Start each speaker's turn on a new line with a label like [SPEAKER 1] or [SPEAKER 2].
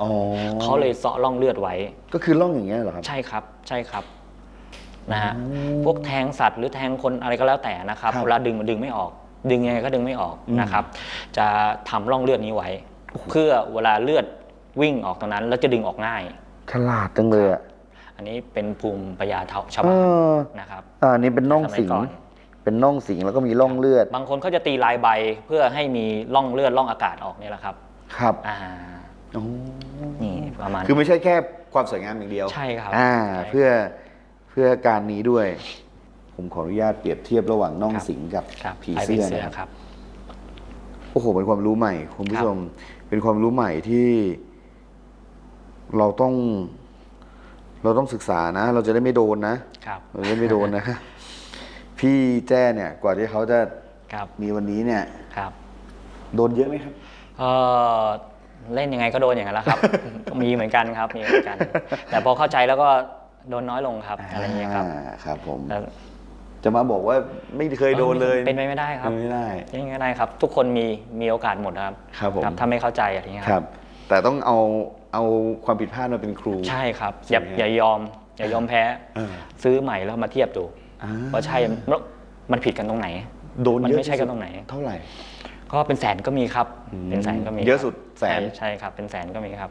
[SPEAKER 1] อ๋อ
[SPEAKER 2] เขาเลยเซาะร่องเลือดไว้
[SPEAKER 1] ก็คือร่องอย่างเงี้ยเหรอครับ
[SPEAKER 2] ใช่ครับ ใช่ครับนะฮะ
[SPEAKER 1] อ๋อ
[SPEAKER 2] พวกแทงสัตว์หรือแทงคนอะไรก็แล้วแต่นะครับ
[SPEAKER 1] ครับ
[SPEAKER 2] เวลาดึงมันดึงไม่ออก ดึงยังไงก็ดึงไม่ออก
[SPEAKER 1] อืม
[SPEAKER 2] นะครับ จะทำร่องเลือดนี้ไว้ เพื่อเวลาเลือดวิ่งออกตรงนั้น แล้วจะดึงออกง่าย
[SPEAKER 1] ฉลาดจังเลยอะ
[SPEAKER 2] อันนี้เป็นภูมิปัญญาชาว
[SPEAKER 1] เอ
[SPEAKER 2] บ้าน
[SPEAKER 1] อ
[SPEAKER 2] นะครับ
[SPEAKER 1] อ่านี่เป็นน่องสิง
[SPEAKER 2] สมัยก่อน
[SPEAKER 1] เป็นน่องสิงแล้วก็มีร่องเลือด
[SPEAKER 2] บางคนเขาจะตีลายใบเพื่อให้มีร่องเลือดร่องอากาศออกเนี่ยแหละครับ
[SPEAKER 1] ครับ
[SPEAKER 2] อ่า
[SPEAKER 1] อ๋อ
[SPEAKER 2] นี่ประมาณ
[SPEAKER 1] คือไม่ใช่แค่ความสวยงามอย่างเดียว
[SPEAKER 2] ใช่ครับ
[SPEAKER 1] อ่า
[SPEAKER 2] ใช่
[SPEAKER 1] เพื่อเพื่อการนี้ด้วย ผมขออนุญาตเปรียบเทียบระหว่างน่อง
[SPEAKER 2] ครับ
[SPEAKER 1] สิงกับ
[SPEAKER 2] ครับ
[SPEAKER 1] ผี
[SPEAKER 2] ลาย
[SPEAKER 1] เสื้อ
[SPEAKER 2] เสื้อ
[SPEAKER 1] นะครับ
[SPEAKER 2] ครับ
[SPEAKER 1] โอ้โหเป็นความรู้ใหม่คุณผู้
[SPEAKER 2] ครับ
[SPEAKER 1] ชมเป็นความรู้ใหม่ที่เราต้อง เราต้องศึกษานะ เราจะได้ไม่โดนนะ
[SPEAKER 2] ครับ
[SPEAKER 1] เราจะได้ไม่โดนนะ พี่แจ้เนี่ย กว่าที่เขาจะ
[SPEAKER 2] ครับ
[SPEAKER 1] มีวันนี้เนี่ย
[SPEAKER 2] ครับ
[SPEAKER 1] โดนเยอะไหมครับ
[SPEAKER 2] เอ่อ เล่นยังไงก็โดนอย่างนั้นแหละครับ มีเหมือนกันครับมีเหมือนกัน แต่พอเข้าใจแล้วก็โดนน้อยลงครับอะไรอย่างเงี้ยครับ
[SPEAKER 1] อ่าครับผม
[SPEAKER 2] แล้ว
[SPEAKER 1] จะมาบอกว่าไม่เคยโดนเลย
[SPEAKER 2] เป็นไปไม่ได้ครับ
[SPEAKER 1] เป็นไม่ได้
[SPEAKER 2] เป็นไปไม่ได้ครับ ทุกคนมีมีโอกาสหมดนะครับ
[SPEAKER 1] ครับผม
[SPEAKER 2] ถ้าไม่เข้าใจอะไรอย่างเงี้ย
[SPEAKER 1] ครับ แต่ต้องเอาเอาความผิดพลาดมาเป็นครู
[SPEAKER 2] ใช่ครับอย่า
[SPEAKER 1] ใช่ไหม
[SPEAKER 2] อย่ายอม อย่ายอมแพ้
[SPEAKER 1] เออ
[SPEAKER 2] ซื้อใหม่แล้วมาเทียบดู
[SPEAKER 1] อ่า
[SPEAKER 2] ว่าใช่มันผิดกันตรงไหน
[SPEAKER 1] โดน
[SPEAKER 2] มัน
[SPEAKER 1] เยอะ
[SPEAKER 2] ไม่ใช่กันตรงไหน
[SPEAKER 1] เท่าไหร่
[SPEAKER 2] ก็เป็นแสนก็มีครับ เป็นแสนก็มี
[SPEAKER 1] เยอะ
[SPEAKER 2] ครับ
[SPEAKER 1] สุดแสน
[SPEAKER 2] ใช่ครับ เป็นแสนก็มีครับ